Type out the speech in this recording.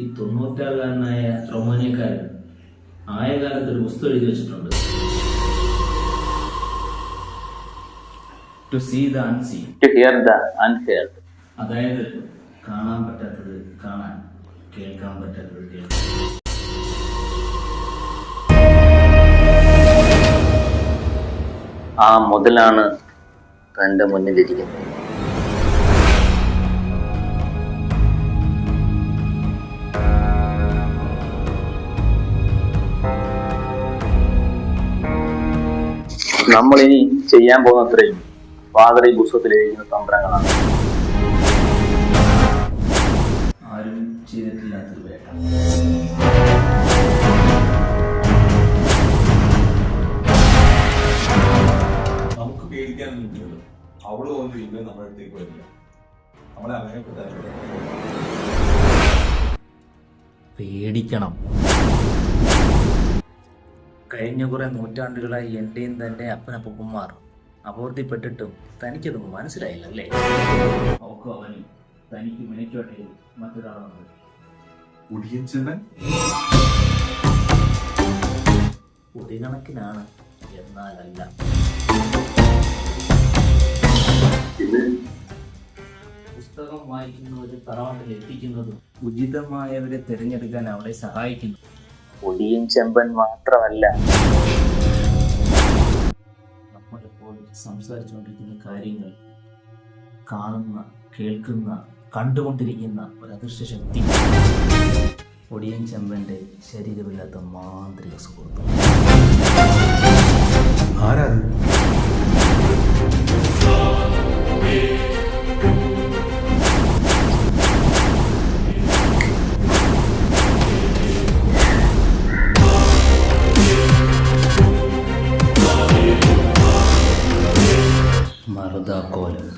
ഈ തൊണ്ണൂറ്റാറുകാരനായ റൊമാനിയക്കാരൻ ആയ കാലത്ത് ഒരു പുസ്തകം എഴുതി വെച്ചിട്ടുണ്ട്. To see the unseen to hear the unheard. അതായത് കാണാൻ പറ്റാത്തത് കാണാൻ കേൾക്കാൻ പറ്റാത്തത് കേൾക്കാൻ. ആ മുതലാണ് തന്റെ മുന്നിലിരിക്കുന്നത് നമ്മൾ ഇനി ചെയ്യാൻ പോകുന്നത്രയും ഫാദർ ഈ പുസ്തകത്തിൽ എഴുതുന്ന തന്ത്രങ്ങളാണ്. ആരും ചെയ്തിട്ടില്ലാത്തൊരു വേട്ട. നമുക്ക് പേടിക്കാനൊന്നുമില്ലല്ലോ അവൾ ഒന്നും ഇല്ല നമ്മുടെ അടുത്തേക്ക് വരില്ല. നമ്മളെ അമയപ്പെട്ടാൽ പേടിക്കണം. കഴിഞ്ഞ കുറേ നൂറ്റാണ്ടുകളായി എന്റെയും തന്റെ അപ്പനപ്പന്മാർ അപൂർത്തിപ്പെട്ടിട്ടും തനിക്കതൊന്നും മനസ്സിലായില്ലല്ലേ? അവക്കും അവനും തനിക്ക് മിനിക്കോട്ടെ മറ്റൊരാളുണ്ട്. ഒടിയൻചന്ദ്രൻ ഒടികണക്കിനാണ് എന്നാലല്ല. പുസ്തകം വായിക്കുന്നവരെ തറവാട്ടിൽ എത്തിക്കുന്നതും ഉചിതമായവരെ തിരഞ്ഞെടുക്കാൻ അവളെ സഹായിക്കുന്നു. ഒടിയൻ ചെമ്പൻ മാത്രമല്ല. നമ്മളിപ്പോൾ സംസാരിച്ചുകൊണ്ടിരിക്കുന്ന കാര്യങ്ങൾ കാണുന്ന കേൾക്കുന്ന കണ്ടുകൊണ്ടിരിക്കുന്ന ഒരു അദൃശ്യ ശക്തി. ഒടിയൻ ചെമ്പന്റെ ശരീരമില്ലാത്ത മാന്ത്രിക സുഹൃത്ത്. മറുതാക്കോലം.